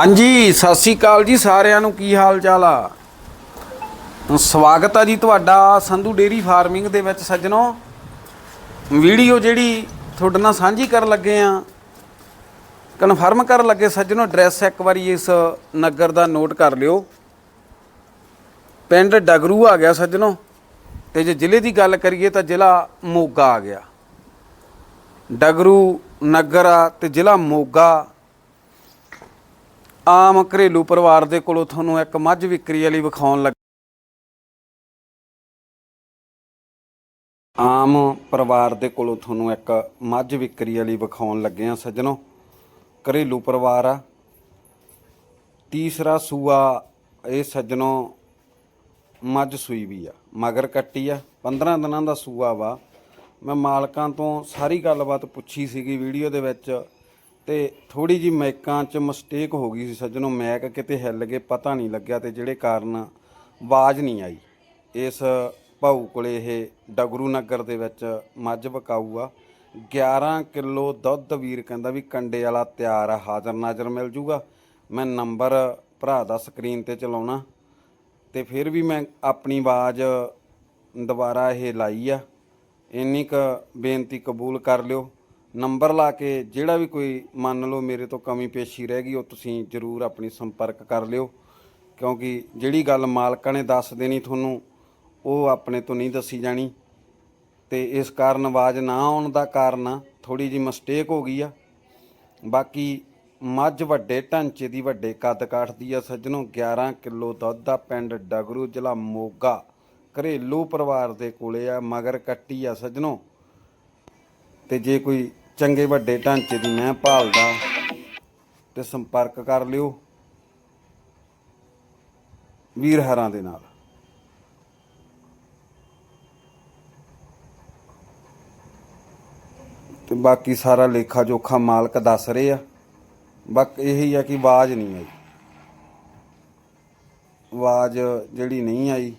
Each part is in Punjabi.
ਹਾਂਜੀ, ਸਤਿ ਸ੍ਰੀ ਅਕਾਲ ਜੀ ਸਾਰਿਆਂ ਨੂੰ, ਕੀ ਹਾਲ ਚਾਲ ਆ ਸਵਾਗਤ ਆ ਜੀ ਤੁਹਾਡਾ ਸੰਧੂ ਡੇਰੀ ਫਾਰਮਿੰਗ ਦੇ ਵਿੱਚ ਸੱਜਣੋ। ਵੀਡੀਓ ਜਿਹੜੀ ਤੁਹਾਡੇ ਨਾਲ ਸਾਂਝੀ ਕਰਨ ਲੱਗੇ ਆ। ਕਨਫਰਮ ਕਰਨ ਲੱਗੇ ਸੱਜਣੋ, ਐਡਰੈਸ ਇੱਕ ਵਾਰੀ ਇਸ ਨਗਰ ਦਾ ਨੋਟ ਕਰ ਲਿਓ। ਪਿੰਡ ਡਗਰੂ ਆ ਗਿਆ ਸੱਜਣੋ, ਤੇ ਜੇ ਜ਼ਿਲ੍ਹੇ ਦੀ ਗੱਲ ਕਰੀਏ ਤਾਂ ਜ਼ਿਲ੍ਹਾ ਮੋਗਾ ਆ ਗਿਆ। ਡਗਰੂ ਨਗਰ ਆ ਤੇ ਜ਼ਿਲ੍ਹਾ ਮੋਗਾ ਆਮ ਘਰੇਲੂ ਪਰਿਵਾਰ ਦੇ ਕੋਲੋਂ ਤੁਹਾਨੂੰ ਇੱਕ ਮੱਝ ਵਿਕਰੀ ਵਾਲੀ ਵਿਖਾਉਣ ਲੱਗ ਆਮ ਪਰਿਵਾਰ ਦੇ ਕੋਲੋਂ ਤੁਹਾਨੂੰ ਇੱਕ ਮੱਝ ਵਿਕਰੀ ਵਾਲੀ ਵਿਖਾਉਣ ਲੱਗੇ ਆ ਸੱਜਣੋ। ਘਰੇਲੂ ਪਰਿਵਾਰ ਆ। ਤੀਸਰਾ ਸੂਆ, ਇਹ ਸੱਜਣੋ ਮੱਝ ਸੂਈ ਵੀ ਆ, ਮਗਰ ਕੱਟੀ ਆ। 15 ਦਿਨਾਂ ਦਾ ਸੂਆ ਵਾ। ਮੈਂ ਮਾਲਕਾਂ ਤੋਂ ਸਾਰੀ ਗੱਲਬਾਤ ਪੁੱਛੀ ਸੀਗੀ ਵੀਡੀਓ ਦੇ ਵਿੱਚ। ਤੇ ਥੋੜੀ ਜੀ ਮੈਕਾਂ 'ਚ ਮਿਸਟੇਕ ਹੋ ਗਈ ਸੀ ਸੱਜਣੋ ਮੈਕ ਕਿਤੇ ਹਿੱਲ ਗਏ, ਪਤਾ ਨਹੀਂ ਲੱਗਿਆ ਤੇ ਜਿਹੜੇ ਕਾਰਨ ਆਵਾਜ਼ ਨਹੀਂ ਆਈ। ਇਸ ਭਾਊ ਕੋਲੇ ਇਹ ਡਗਰੂ ਨਗਰ ਦੇ ਵਿੱਚ ਮੱਝ ਵਕਾਊ ਆ। 11 ਕਿਲੋ ਦੁੱਧ ਵੀਰ ਕਹਿੰਦਾ ਵੀ ਕੰਡੇ ਵਾਲਾ ਤਿਆਰ ਆ, ਹਾਜ਼ਰ ਨਾਜ਼ਰ ਮਿਲ ਜੂਗਾ। ਮੈਂ ਨੰਬਰ ਭਰਾ ਦਾ ਸਕਰੀਨ ਤੇ ਚਲਾਉਣਾ ਤੇ ਫਿਰ ਵੀ ਮੈਂ ਆਪਣੀ ਆਵਾਜ਼ ਦੁਬਾਰਾ ਇਹ ਲਾਈ ਆ। ਇੰਨੀ ਕ ਬੇਨਤੀ ਕਬੂਲ ਕਰ ਲਿਓ। ਨੰਬਰ ਲਾ ਕੇ ਜਿਹੜਾ ਵੀ ਕੋਈ ਮੰਨ ਲਓ ਮੇਰੇ ਤੋਂ ਕਮੀ ਪੇਸ਼ੀ ਰਹਿ ਗਈ, ਉਹ ਤੁਸੀਂ ਜਰੂਰ ਆਪਣੀ ਸੰਪਰਕ ਕਰ ਲਿਓ। ਕਿਉਂਕਿ ਜਿਹੜੀ ਗੱਲ ਮਾਲਕਾਂ ਨੇ ਦੱਸ ਦੇਣੀ ਤੁਹਾਨੂੰ, ਉਹ ਆਪਣੇ ਤੋਂ ਨਹੀਂ ਦੱਸੀ ਜਾਣੀ। ਤੇ ਇਸ ਕਾਰਨ ਆਵਾਜ਼ ਨਾ ਆਉਣ ਦਾ ਕਾਰਨ ਆ ਥੋੜੀ ਜੀ ਮਿਸਟੇਕ ਹੋ ਗਈ ਆ। ਬਾਕੀ ਮੱਝ ਵੱਡੇ, ਢਾਂਚੇ ਦੀ ਵੱਡੇ, ਕੱਦ ਕਾਠਦੀ ਆ ਸੱਜਣੋ 11 ਕਿਲੋ ਦੁੱਧ ਦਾ ਪਿੰਡ ਡਗਰੂ, ਜ਼ਿਲ੍ਹਾ ਮੋਗਾ, ਘਰੇਲੂ ਪਰਿਵਾਰ ਦੇ ਕੋਲੇ ਆ, ਮਗਰ ਕੱਟੀ ਆ ਸੱਜਣੋ। ਤੇ ਜੇ ਕੋਈ ਚੰਗੇ ਵੱਡੇ ਢਾਂਚੇ ਦੀ ਮੈਂ ਭਾਲਦਾ ਤੇ ਸੰਪਰਕ ਕਰ ਲਿਓ ਵੀਰ ਹਰਾਂ ਦੇ ਨਾਲ। ਤੇ ਬਾਕੀ ਸਾਰਾ ਲੇਖਾ ਜੋਖਾ ਮਾਲਕ ਦੱਸ ਰਹੇ ਆ। ਬਸ ਇਹੀ ਆ ਕਿ ਆਵਾਜ਼ ਨਹੀਂ ਆਈ। ਆਵਾਜ਼ ਜਿਹੜੀ ਨਹੀਂ ਆਈ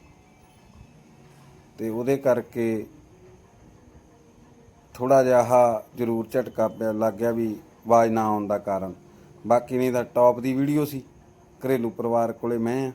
ਤੇ ਉਹਦੇ ਕਰਕੇ ਥੋੜਾ ਜਿਹਾ ਆਹ ਜ਼ਰੂਰ ਝਟਕਾ ਪਿਆ, ਲੱਗ ਗਿਆ ਵੀ ਆਵਾਜ਼ ਨਾ ਆਉਣ ਦਾ ਕਾਰਨ। ਬਾਕੀ ਨਹੀਂ ਤਾਂ ਟੌਪ ਦੀ ਵੀਡੀਓ ਸੀ, ਘਰੇਲੂ ਪਰਿਵਾਰ ਕੋਲੇ ਮੈਂ ਆ।